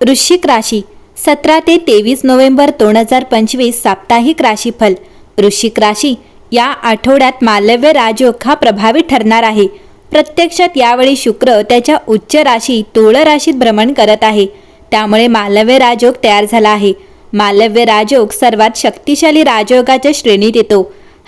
वृश्चिक राशी सतरा ते तेवीस नोव्हेंबर दोन हजार पंचवीस साप्ताहिक राशीफल. वृश्चिक राशी या आठवड्यात मालव्य राजयोग हा प्रभावी ठरणार आहे. प्रत्यक्षात यावेळी शुक्र त्याच्या उच्च राशी तुळ राशीत भ्रमण करत आहे. त्यामुळे मालव्य राजयोग तयार झाला आहे. मालव्य राजयोग सर्वात शक्तिशाली राजयोगाच्या श्रेणीत येतो.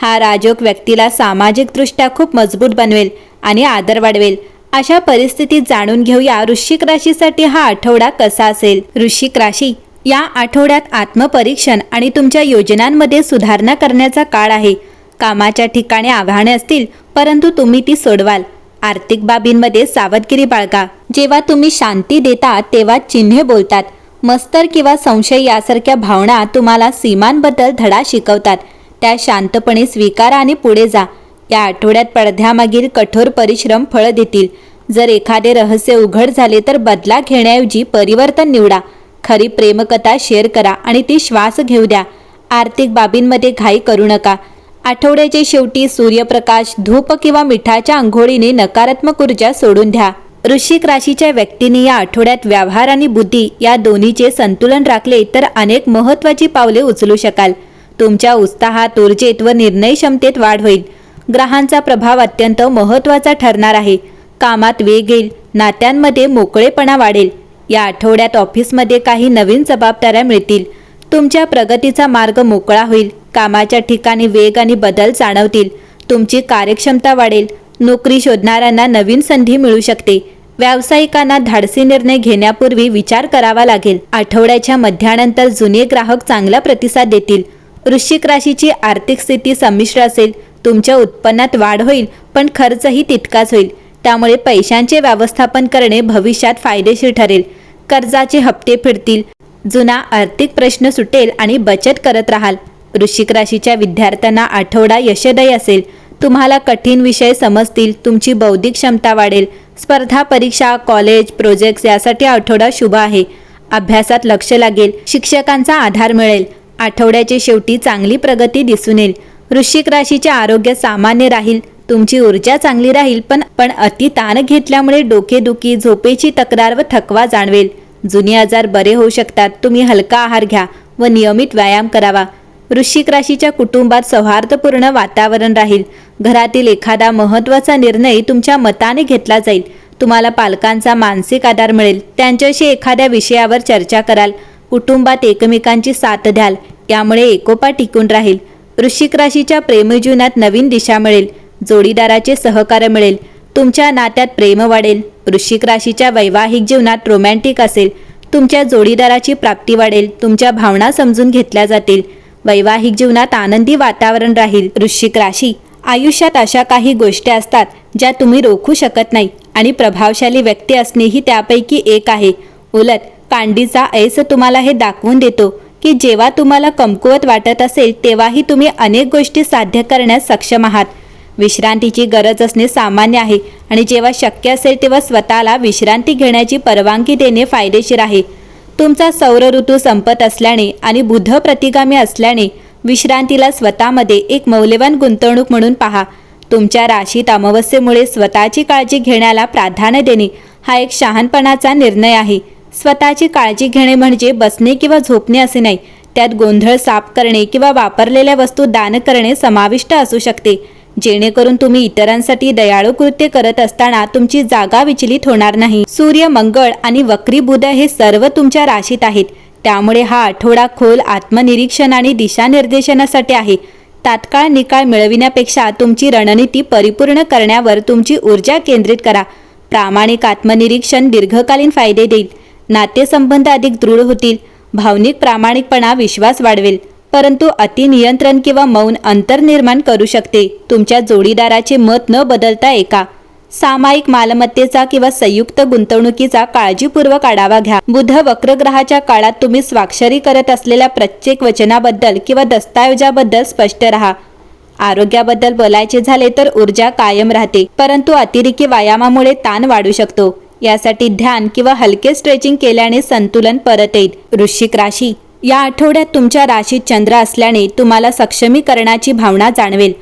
हा राजयोग व्यक्तीला सामाजिकदृष्ट्या खूप मजबूत बनवेल आणि आदर वाढवेल. अशा परिस्थितीत जाणून घेऊया वृश्चिक राशीसाठी हा आठवडा कसा असेल. वृश्चिक राशी या आठवड्यात आत्मपरीक्षण आणि तुमच्या योजनांमध्ये सुधारणा करण्याचा काळ आहे. कामाच्या ठिकाणी आव्हाने असतील परंतु तुम्ही ती सोडवाल. आर्थिक बाबींमध्ये सावधगिरी बाळगा. जेव्हा तुम्ही शांती देता तेव्हा चिन्हे बोलतात. मस्तर किंवा संशय यासारख्या भावना तुम्हाला सीमांबद्दल धडा शिकवतात. त्या शांतपणे स्वीकारा आणि पुढे जा. या आठवड्यात पडद्यामागील कठोर परिश्रम फळ देतील. जर एखादे रहस्य उघड झाले तर बदला घेण्याऐवजी परिवर्तन निवडा. खरी प्रेमकथा शेअर करा आणि ती श्वास घेऊ द्या. आर्थिक बाबींमध्ये घाई करू नका. आठवड्याच्या शेवटी सूर्यप्रकाश धूप किंवा मिठाच्या आंघोळीने नकारात्मक ऊर्जा सोडून द्या. वृश्चिक राशीच्या व्यक्तीने या आठवड्यात व्यवहार आणि बुद्धी या दोन्हीचे संतुलन राखले तर अनेक महत्त्वाची पावले उचलू शकाल. तुमच्या उत्साहात ऊर्जेत व निर्णय क्षमतेत वाढ होईल. ग्रहांचा प्रभाव अत्यंत महत्त्वाचा ठरणार आहे. कामात वेग येईल नात्यांमध्ये मोकळेपणा वाढेल. या आठवड्यात ऑफिसमध्ये काही नवीन जबाबदाऱ्या मिळतील. तुमच्या प्रगतीचा मार्ग मोकळा होईल कामाच्या ठिकाणी वेग आणि बदल जाणवतील. तुमची कार्यक्षमता वाढेल नोकरी शोधणाऱ्यांना नवीन संधी मिळू शकते. व्यावसायिकांना धाडसी निर्णय घेण्यापूर्वी विचार करावा लागेल. आठवड्याच्या मध्यानंतर जुने ग्राहक चांगला प्रतिसाद देतील. वृश्चिक राशीची आर्थिक स्थिती संमिश्र असेल. तुमच्या उत्पन्नात वाढ होईल पण खर्चही तितकाच होईल. त्यामुळे पैशांचे व्यवस्थापन करणे भविष्यात फायदेशीर ठरेल. कर्जाचे हप्ते फिरतील. जुना आर्थिक प्रश्न सुटेल आणि बचत करत राहाल. वृश्चिक राशीच्या विद्यार्थ्यांना आठवडा यशदयी असेल. तुम्हाला कठीण विषय समजतील तुमची बौद्धिक क्षमता वाढेल. स्पर्धा परीक्षा कॉलेज प्रोजेक्ट्स यासाठी आठवडा शुभ आहे. अभ्यासात लक्ष लागेल. शिक्षकांचा आधार मिळेल. आठवड्याचे शेवटी चांगली प्रगती दिसून येईल. वृश्चिक राशीचे आरोग्य सामान्य राहील. तुमची ऊर्जा चांगली राहील पण पण अति ताण घेतल्यामुळे डोकेदुखी झोपेची तक्रार व थकवा जाणवेल. जुने आजार बरे होऊ शकतात. तुम्ही हलका आहार घ्या व नियमित व्यायाम करावा. वृश्चिक राशीच्या कुटुंबात सौहार्दपूर्ण वातावरण राहील. घरातील एखादा महत्त्वाचा निर्णय तुमच्या मताने घेतला जाईल. तुम्हाला पालकांचा मानसिक आधार मिळेल. त्यांच्याशी एखाद्या विषयावर चर्चा कराल. कुटुंबात एकमेकांची साथ द्याल. यामुळे एकोपा टिकून राहील. वृश्चिक राशीच्या प्रेमजीवनात नवीन दिशा मिळेल. जोडीदाराचे सहकार्य मिळेल. तुमच्या नात्यात प्रेम वाढेल. वृश्चिक राशीच्या वैवाहिक जीवनात रोमॅन्टिक असेल. तुमच्या जोडीदाराची प्राप्ती वाढेल. तुमच्या भावना समजून घेतल्या जातील. वैवाहिक जीवनात आनंदी वातावरण राहील. वृश्चिक राशी आयुष्यात अशा काही गोष्टी असतात ज्या तुम्ही रोखू शकत नाही आणि प्रभावशाली व्यक्ती असणे ही त्यापैकी एक आहे. उलट कांडीचा ऐस तुम्हाला हे दाखवून देतो. की जेव्हा तुम्हाला कमकुवत वाटत असेल तेव्हाही तुम्ही अनेक गोष्टी साध्य करण्यास सक्षम आहात. विश्रांतीची गरज असणे सामान्य आहे आणि जेव्हा शक्य असेल तेव्हा स्वतःला विश्रांती घेण्याची परवानगी देणे फायदेशीर आहे. तुमचा सौर ऋतू संपत असल्याने आणि बुध प्रतिगामी असल्याने विश्रांतीला स्वतःमध्ये एक मौल्यवान गुंतवणूक म्हणून पहा. तुमच्या राशीत अमावस्येमुळे स्वतःची काळजी घेण्याला प्राधान्य देणे हा एक शहाणपणाचा निर्णय आहे. स्वतःची काळजी घेणे म्हणजे बसणे किंवा झोपणे असे नाही. त्यात गोंधळ साफ करणे किंवा वापरलेल्या वस्तू दान करणे समाविष्ट असू शकते. जेणेकरून तुम्ही इतरांसाठी दयाळू कृत्य करत असताना तुमची जागा विचलित होणार नाही. सूर्य मंगळ आणि वक्री बुध हे सर्व तुमच्या राशीत आहेत. त्यामुळे हा आठवडा खोल आत्मनिरीक्षण आणि दिशानिर्देशनासाठी आहे. तात्काळ निकाल मिळविण्यापेक्षा तुमची रणनीती परिपूर्ण करण्यावर तुमची ऊर्जा केंद्रित करा. प्रामाणिक आत्मनिरीक्षण दीर्घकालीन फायदे देईल. नातेसंबंध अधिक दृढ होतील. भावनिक प्रामाणिकपणा विश्वास वाढवेल. परंतु अतिनियंत्रण किंवा मौन अंतर निर्माण करू शकते. तुमच्या जोडीदाराचे मत न बदलता एका सामायिक मालमत्तेचा किंवा संयुक्त गुंतवणुकीचा काळजीपूर्वक आढावा घ्या. बुध वक्रग्रहाच्या काळात तुम्ही स्वाक्षरी करत असलेल्या प्रत्येक वचनाबद्दल किंवा दस्तऐवजाबद्दल स्पष्ट राहा. आरोग्याबद्दल बोलायचे झाले तर ऊर्जा कायम राहते. परंतु अतिरेकी व्यायामामुळे ताण वाढू शकतो. यासाठी ध्यान किंवा हलके स्ट्रेचिंग केल्याने संतुलन परत येईल. वृश्चिक राशी. या आठवड्यात तुमच्या राशीत चंद्र असल्याने तुम्हाला सक्षमीकरणाची भावना जाणवेल.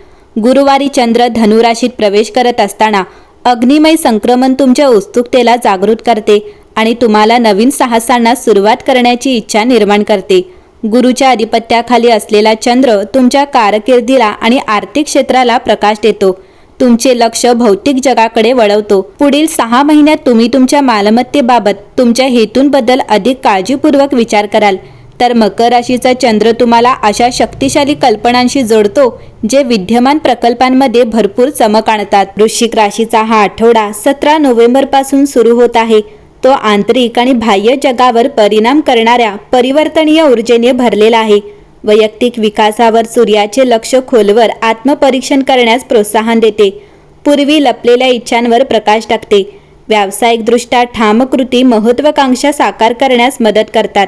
गुरुवारी चंद्र धनुराशीत प्रवेश करत असताना अग्निमय संक्रमण तुमच्या उत्सुकतेला जागृत करते आणि तुम्हाला नवीन साहसांना सुरुवात करण्याची इच्छा निर्माण करते. गुरुच्या अधिपत्याखाली असलेला चंद्र तुमच्या कारकिर्दीला आणि आर्थिक क्षेत्राला प्रकाश देतो. तुमचे लक्ष भौतिक जगाकडे वळवतो. पुढील सहा महिन्यात तुम्ही तुमच्या मालमत्तेबाबत तुमच्या हेतूंबद्दल अधिक काळजीपूर्वक विचार कराल. तर मकर राशीचा चंद्र तुम्हाला अशा शक्तिशाली कल्पनांशी जोडतो जे विद्यमान प्रकल्पांमध्ये भरपूर चमक आणतात. वृश्चिक राशीचा हा आठवडा सतरा नोव्हेंबरपासून सुरू होत आहे. तो आंतरिक आणि बाह्य जगावर परिणाम करणाऱ्या परिवर्तनीय ऊर्जेने भरलेला आहे. वैयक्तिक विकासावर सूर्याचे लक्ष खोलवर आत्मपरीक्षण करण्यास प्रोत्साहन देते. पूर्वी लपलेल्या इच्छांवर प्रकाश टाकते. व्यावसायिकदृष्ट्या ठाम कृती महत्त्वाकांक्षा साकार करण्यास मदत करतात.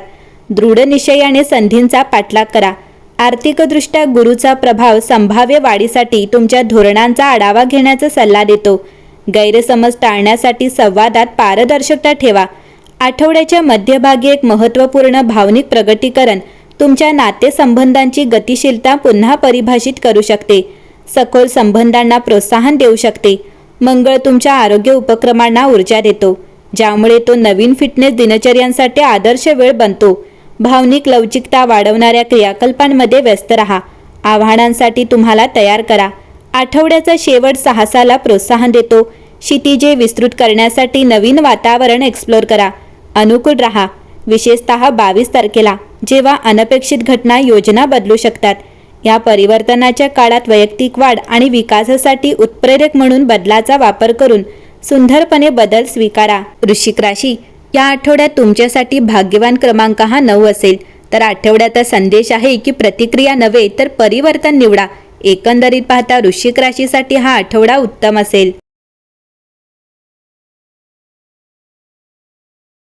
दृढ निश्चयाने संधींचा पाठलाग करा. आर्थिकदृष्ट्या गुरुचा प्रभाव संभाव्य वाढीसाठी तुमच्या धोरणांचा आढावा घेण्याचा सल्ला देतो. गैरसमज टाळण्यासाठी संवादात पारदर्शकता ठेवा. आठवड्याच्या मध्यभागी एक महत्त्वपूर्ण भावनिक प्रगतीकरण तुमच्या नातेसंबंधांची गतिशीलता पुन्हा परिभाषित करू शकते. सखोल संबंधांना प्रोत्साहन देऊ शकते. मंगळ तुमच्या आरोग्य उपक्रमांना ऊर्जा देतो. ज्यामुळे तो नवीन फिटनेस दिनचर्यांसाठी आदर्श वेळ बनतो. भावनिक लवचिकता वाढवणाऱ्या क्रियाकल्पांमध्ये व्यस्त राहा. आव्हानांसाठी तुम्हाला तयार करा. आठवड्याचा शेवट साहसाला प्रोत्साहन देतो. क्षितिजे विस्तृत करण्यासाठी नवीन वातावरण एक्सप्लोर करा. अनुकूल राहा. विशेषतः बावीस तारखेला जेव्हा अनपेक्षित घटना योजना बदलू शकतात. या परिवर्तनाच्या काळात वैयक्तिक वाढ आणि विकासासाठी उत्प्रेरक म्हणून बदलाचा वापर करून सुंदरपणे बदल स्वीकारा. वृश्चिक राशी या आठवड्यात तुमच्यासाठी भाग्यवान क्रमांक हा नऊ असेल. तर आठवड्याचा संदेश आहे की प्रतिक्रिया नव्हे तर परिवर्तन निवडा. एकंदरीत पाहता वृश्चिक राशीसाठी हा आठवडा उत्तम असेल.